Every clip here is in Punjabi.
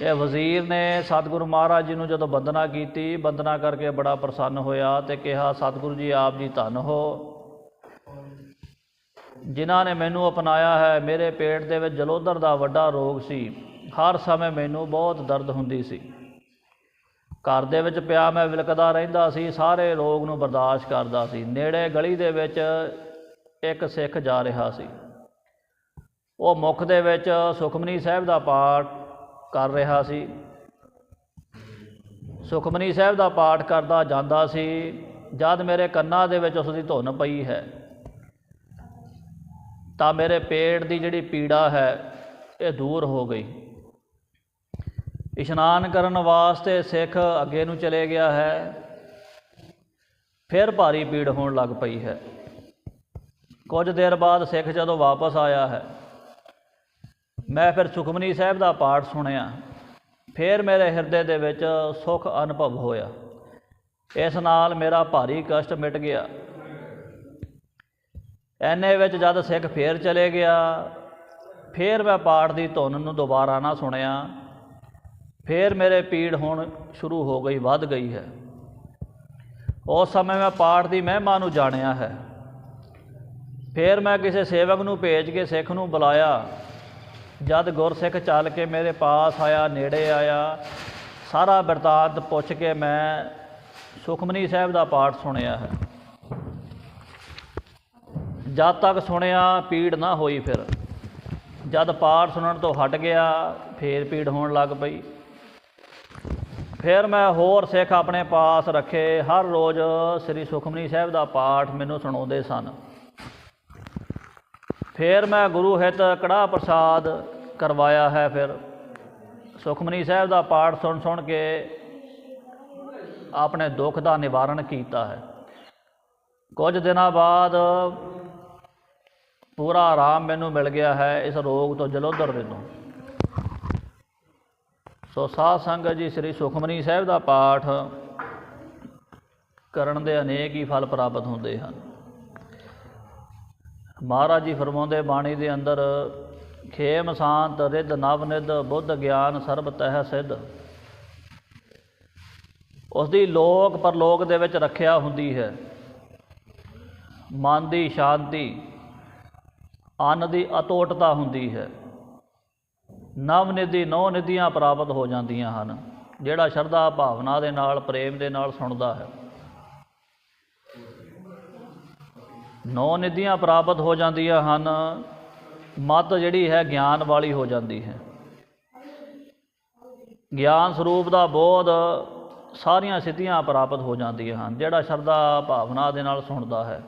ਇਹ ਵਜ਼ੀਰ ਨੇ ਸਤਿਗੁਰੂ ਮਹਾਰਾਜ ਜੀ ਨੂੰ ਜਦੋਂ ਬੰਦਨਾ ਕੀਤੀ ਬੰਦਨਾ ਕਰਕੇ ਬੜਾ ਪ੍ਰਸੰਨ ਹੋਇਆ ਤੇ ਕਿਹਾ, ਸਤਿਗੁਰੂ ਜੀ, ਆਪ ਜੀ ਧੰਨ ਹੋ। ਜਿਨ੍ਹਾਂ ਨੇ ਮੈਨੂੰ ਅਪਣਾਇਆ ਹੈ, ਮੇਰੇ ਪੇਟ ਦੇ ਵਿੱਚ ਜਲੋਦਰ ਦਾ ਵੱਡਾ ਰੋਗ ਸੀ। ਹਰ ਸਮੇਂ ਮੈਨੂੰ ਬਹੁਤ ਦਰਦ ਹੁੰਦੀ ਸੀ। ਘਰ ਦੇ ਵਿੱਚ ਪਿਆ ਮੈਂ ਵਿਲਕਦਾ ਰਹਿੰਦਾ ਸੀ, ਸਾਰੇ ਰੋਗ ਨੂੰ ਬਰਦਾਸ਼ਤ ਕਰਦਾ ਸੀ। ਨੇੜੇ ਗਲੀ ਦੇ ਵਿੱਚ ਇੱਕ ਸਿੱਖ ਜਾ ਰਿਹਾ ਸੀ। ਉਹ ਮੁਖ ਦੇ ਵਿੱਚ ਸੁਖਮਨੀ ਸਾਹਿਬ ਦਾ ਪਾਠ ਕਰ ਰਿਹਾ ਸੀ। ਸੁਖਮਨੀ ਸਾਹਿਬ ਦਾ ਪਾਠ ਕਰਦਾ ਜਾਂਦਾ ਸੀ, ਜਦ ਮੇਰੇ ਕੰਨਾਂ ਦੇ ਵਿੱਚ ਉਸ ਦੀ ਧੁਨ ਪਈ ਹੈ, ਤਾਂ ਮੇਰੇ ਪੇਟ ਦੀ ਜਿਹੜੀ ਪੀੜਾ ਹੈ, ਇਹ ਦੂਰ ਹੋ ਗਈ। ਇਸ਼ਨਾਨ ਕਰਨ ਵਾਸਤੇ ਸਿੱਖ ਅੱਗੇ ਨੂੰ ਚਲੇ ਗਿਆ ਹੈ, ਫਿਰ ਭਾਰੀ ਪੀੜ ਹੋਣ ਲੱਗ ਪਈ ਹੈ। ਕੁਝ ਦੇਰ ਬਾਅਦ ਸਿੱਖ ਜਦੋਂ ਵਾਪਸ ਆਇਆ ਹੈ ਮੈਂ ਫਿਰ ਸੁਖਮਨੀ ਸਾਹਿਬ ਦਾ ਪਾਠ ਸੁਣਿਆ। ਫਿਰ ਮੇਰੇ ਹਿਰਦੇ ਦੇ ਵਿੱਚ ਸੁਖ ਅਨੁਭਵ ਹੋਇਆ। ਇਸ ਨਾਲ ਮੇਰਾ ਭਾਰੀ ਕਸ਼ਟ ਮਿਟ ਗਿਆ। ਐਨੇ ਵਿੱਚ ਜਦ ਸਿੱਖ ਫੇਰ ਚਲੇ ਗਿਆ, ਫੇਰ ਮੈਂ ਪਾਠ ਦੀ ਧੁਨ ਨੂੰ ਦੁਬਾਰਾ ਨਾ ਸੁਣਿਆ। ਫੇਰ ਮੇਰੇ ਪੀੜ ਹੁਣ ਸ਼ੁਰੂ ਹੋ ਗਈ, ਵੱਧ ਗਈ ਹੈ। ਉਸ ਸਮੇਂ ਮੈਂ ਪਾਠ ਦੀ ਮਹਿਮਾ ਨੂੰ ਜਾਣਿਆ ਹੈ। ਫੇਰ ਮੈਂ ਕਿਸੇ ਸੇਵਕ ਨੂੰ ਭੇਜ ਕੇ ਸਿੱਖ ਨੂੰ ਬੁਲਾਇਆ। ਜਦ ਗੁਰਸਿੱਖ ਚੱਲ ਕੇ ਮੇਰੇ ਪਾਸ ਆਇਆ, ਨੇੜੇ ਆਇਆ, ਸਾਰਾ ਬਿਰਤਾਂਤ ਪੁੱਛ ਕੇ ਮੈਂ ਸੁਖਮਨੀ ਸਾਹਿਬ ਦਾ ਪਾਠ ਸੁਣਿਆ ਹੈ। ਜਦ ਤੱਕ ਸੁਣਿਆ, ਪੀੜ ਨਾ ਹੋਈ ਫਿਰ। ਜਦ ਪਾਠ ਸੁਣਨ ਤੋਂ ਹਟ ਗਿਆ, ਫੇਰ ਪੀੜ ਹੋਣ ਲੱਗ ਪਈ। ਫਿਰ ਮੈਂ ਹੋਰ ਸਿੱਖ ਆਪਣੇ ਪਾਸ ਰੱਖੇ। ਹਰ ਰੋਜ਼ ਸ੍ਰੀ ਸੁਖਮਨੀ ਸਾਹਿਬ ਦਾ ਪਾਠ ਮੈਨੂੰ ਸੁਣਾਉਂਦੇ ਸਨ। ਫਿਰ ਮੈਂ ਗੁਰੂ ਹਿਤ ਕੜਾ ਪ੍ਰਸਾਦ ਕਰਵਾਇਆ ਹੈ ਫਿਰ। ਸੁਖਮਨੀ ਸਾਹਿਬ ਦਾ ਪਾਠ ਸੁਣ ਸੁਣ ਕੇ ਆਪਣੇ ਦੁੱਖ ਦਾ ਨਿਵਾਰਨ ਕੀਤਾ ਹੈ। ਕੁਝ ਦਿਨਾਂ ਬਾਅਦ ਪੂਰਾ ਆਰਾਮ ਮੈਨੂੰ ਮਿਲ ਗਿਆ ਹੈ ਇਸ ਰੋਗ ਤੋਂ ਜਲੋਦਰ ਦੇ ਤੋਂ ਸੋ ਸਾਧ ਸੰਗਤ ਜੀ, ਸ੍ਰੀ ਸੁਖਮਨੀ ਸਾਹਿਬ ਦਾ ਪਾਠ ਕਰਨ ਦੇ ਅਨੇਕ ਹੀ ਫਲ ਪ੍ਰਾਪਤ ਹੁੰਦੇ ਹਨ। ਮਹਾਰਾਜ ਜੀ ਫਰਮਾਉਂਦੇ, ਬਾਣੀ ਦੇ ਅੰਦਰ, ਖੇਮ ਸ਼ਾਂਤ ਰਿੱਧ ਨਵਨਿਧ ਬੁੱਧ ਗਿਆਨ ਸਰਬ ਤਹਿ ਸਿੱਧ। ਉਸ ਦੀ ਲੋਕ ਪਰਲੋਕ ਦੇ ਵਿੱਚ ਰੱਖਿਆ ਹੁੰਦੀ ਹੈ। ਮਨ ਦੀ ਸ਼ਾਂਤੀ, ਅੰਨ ਦੀ ਅਤੋਟਤਾ ਹੁੰਦੀ ਹੈ। ਨਵਨਿਧੀ ਨੌ ਨਿਧੀਆਂ ਪ੍ਰਾਪਤ ਹੋ ਜਾਂਦੀਆਂ ਹਨ, ਜਿਹੜਾ ਸ਼ਰਧਾ ਭਾਵਨਾ ਦੇ ਨਾਲ, ਪ੍ਰੇਮ ਦੇ ਨਾਲ ਸੁਣਦਾ ਹੈ। ਨੌ ਨਿਧੀਆਂ ਪ੍ਰਾਪਤ ਹੋ ਜਾਂਦੀਆਂ ਹਨ। ਮਤ ਜਿਹੜੀ ਹੈ ਗਿਆਨ ਵਾਲੀ ਹੋ ਜਾਂਦੀ ਹੈ। ਗਿਆਨ ਸਰੂਪ ਦਾ ਬੋਧ ਸਾਰੀਆਂ ਸਿੱਧੀਆਂ ਪ੍ਰਾਪਤ ਹੋ ਜਾਂਦੀਆਂ ਹਨ, ਜਿਹੜਾ ਸ਼ਰਧਾ ਭਾਵਨਾ ਦੇ ਨਾਲ ਸੁਣਦਾ ਹੈ।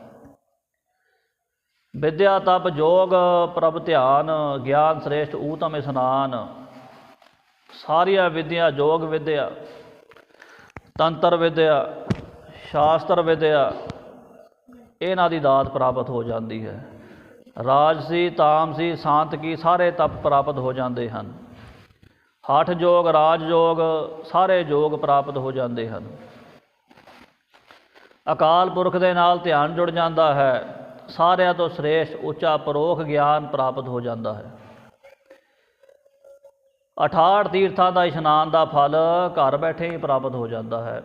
ਵਿਦਿਆ ਤਪ ਜੋਗ ਪ੍ਰਭ ਧਿਆਨ, ਗਿਆਨ ਸ੍ਰੇਸ਼ਟ ਊਤਮ ਇਸਨਾਨ, ਸਾਰੀਆਂ ਵਿਦਿਆ ਜੋਗ ਵਿਦਿਆ, ਤੰਤਰ ਵਿਦਿਆ, ਸ਼ਾਸਤਰ ਵਿਦਿਆ ਇਹਨਾਂ ਦੀ ਦਾਤ ਪ੍ਰਾਪਤ ਹੋ ਜਾਂਦੀ ਹੈ। ਰਾਜਸੀ ਤਾਮਸੀ ਸ਼ਾਂਤ ਕੀ, ਸਾਰੇ ਤਪ ਪ੍ਰਾਪਤ ਹੋ ਜਾਂਦੇ ਹਨ। ਹਠ ਜੋਗ, ਰਾਜ ਜੋਗ, ਸਾਰੇ ਜੋਗ ਪ੍ਰਾਪਤ ਹੋ ਜਾਂਦੇ ਹਨ। ਅਕਾਲ ਪੁਰਖ ਦੇ ਨਾਲ ਧਿਆਨ ਜੁੜ ਜਾਂਦਾ ਹੈ। ਸਾਰਿਆਂ ਤੋਂ ਸ੍ਰੇਸ਼ਟ, ਉੱਚਾ ਪਰੋਖ ਗਿਆਨ ਪ੍ਰਾਪਤ ਹੋ ਜਾਂਦਾ ਹੈ। 68 ਤੀਰਥਾਂ ਦਾ ਇਸ਼ਨਾਨ ਦਾ ਫਲ ਘਰ ਬੈਠੇ ਹੀ ਪ੍ਰਾਪਤ ਹੋ ਜਾਂਦਾ ਹੈ।